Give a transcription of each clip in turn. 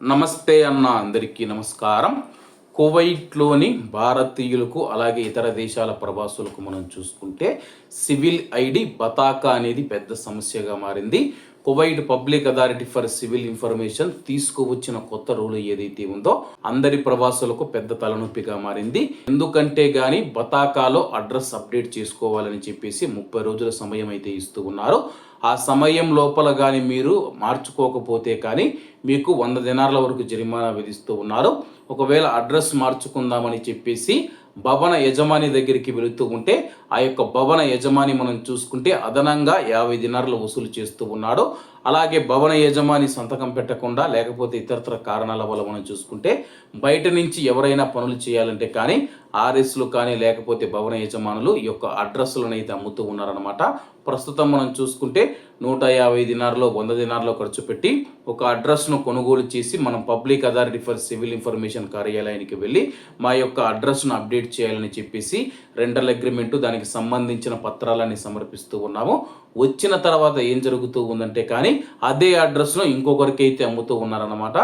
నమస్తే అన్న అందరికీ నమస్కారం. కువైట్లోని భారతీయులకు అలాగే ఇతర దేశాల ప్రవాసులకు మనం చూసుకుంటే సివిల్ ఐడి బతాకా అనేది పెద్ద సమస్యగా మారింది. Kuwait public authority for civil information తీసుకువచ్చిన కొత్త రూల్ ఏదైతే ఉందో అందరి ప్రవాసులకు పెద్ద తలనొప్పిగా మారింది. ఎందుకంటే గాని బతాకాలో అడ్రస్ అప్డేట్ చేసుకోవాలని చెప్పేసి ముప్పై రోజుల సమయం అయితే ఇస్తూ ఉన్నారు. ఆ సమయం లోపల కానీ మీరు మార్చుకోకపోతే కానీ మీకు వంద దినార్ల వరకు జరిమానా విధిస్తూ ఉన్నారు. ఒకవేళ అడ్రస్ మార్చుకుందామని చెప్పేసి భవన యజమాని దగ్గరికి వెళుతూ ఉంటే ఆ యొక్క భవన యజమాని మనం చూసుకుంటే అదనంగా యాభై దినార్లు వసూలు చేస్తూ ఉన్నాడు. అలాగే భవన యజమాని సంతకం పెట్టకుండా లేకపోతే ఇతరతర కారణాల వల్ల మనం చూసుకుంటే బయట నుంచి ఎవరైనా పనులు చేయాలంటే కానీ ఆర్ఎస్లు కానీ లేకపోతే భవన యజమానులు ఈ యొక్క అడ్రస్లను అయితే అమ్ముతూ ఉన్నారనమాట ప్రస్తుతం మనం చూసుకుంటే నూట యాభై దినార్లో వంద దినార్లో ఖర్చు పెట్టి ఒక అడ్రస్ను కొనుగోలు చేసి మనం public authority for civil information కార్యాలయానికి వెళ్ళి మా యొక్క అడ్రస్ను అప్డేట్ చేయాలని చెప్పేసి రెండర్ అగ్రిమెంటు దానికి సంబంధించిన పత్రాలని సమర్పిస్తూ ఉన్నాము. వచ్చిన తర్వాత ఏం జరుగుతూ ఉందంటే కానీ అదే అడ్రస్ను ఇంకొకరికి అయితే అమ్ముతూ ఉన్నారన్నమాట.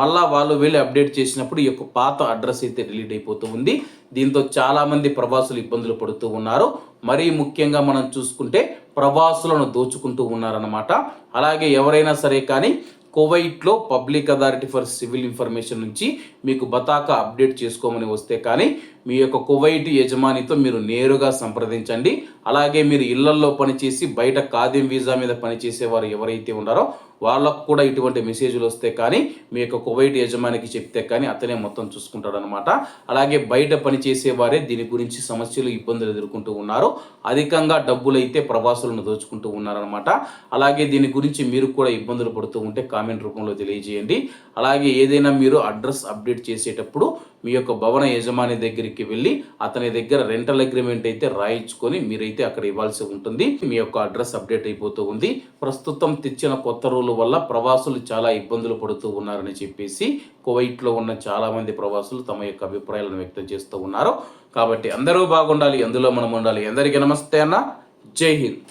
మళ్ళా వాళ్ళు వెళ్ళి అప్డేట్ చేసినప్పుడు ఈ యొక్క పాత అడ్రస్ అయితే డిలీట్ అయిపోతూ ఉంది. దీంతో చాలామంది ప్రవాసులు ఇబ్బందులు పడుతూ ఉన్నారు. మరీ ముఖ్యంగా మనం చూసుకుంటే ప్రవాసులను దోచుకుంటూ ఉన్నారన్నమాట. అలాగే ఎవరైనా సరే కానీ కువైట్లో public authority for civil information నుంచి మీకు బతాకా అప్డేట్ చేసుకోమని వస్తే కానీ మీ యొక్క కువైట్ యజమానితో మీరు నేరుగా సంప్రదించండి. అలాగే మీరు ఇళ్ళల్లో పనిచేసి బయట ఖాదీం వీసా మీద పనిచేసేవారు ఎవరైతే ఉన్నారో వాళ్ళకు కూడా ఇటువంటి మెసేజ్లు వస్తే కానీ మీ యొక్క కువైట్ యజమానికి చెప్తే కానీ అతనే మొత్తం చూసుకుంటాడనమాట అలాగే బయట పనిచేసే వారే దీని గురించి సమస్యలు ఇబ్బందులు ఎదుర్కొంటూ ఉన్నారు. అధికంగా డబ్బులు అయితే ప్రవాసులను దోచుకుంటూ ఉన్నారనమాట అలాగే దీని గురించి మీరు కూడా ఇబ్బందులు పడుతూ ఉంటే కామెంట్ రూపంలో తెలియజేయండి. అలాగే ఏదైనా మీరు అడ్రస్ అప్డేట్ చేసేటప్పుడు మీ యొక్క భవన యజమాని దగ్గరికి వెళ్ళి అతని దగ్గర రెంటల్ అగ్రిమెంట్ అయితే రాయించుకొని మీరైతే అక్కడ ఇవ్వాల్సి ఉంటుంది. మీ యొక్క అడ్రస్ అప్డేట్ అయిపోతూ ఉంది. ప్రస్తుతం తెచ్చిన కొత్త రూల్ వల్ల ప్రవాసులు చాలా ఇబ్బందులు పడుతూ ఉన్నారని చెప్పేసి కువైట్లో ఉన్న చాలామంది ప్రవాసులు తమ యొక్క అభిప్రాయాలను వ్యక్తం చేస్తూ ఉన్నారు. కాబట్టి అందరూ బాగుండాలి. అందులో మనం ఉండాలి. అందరికీ నమస్తే అన్న. జై హింద్.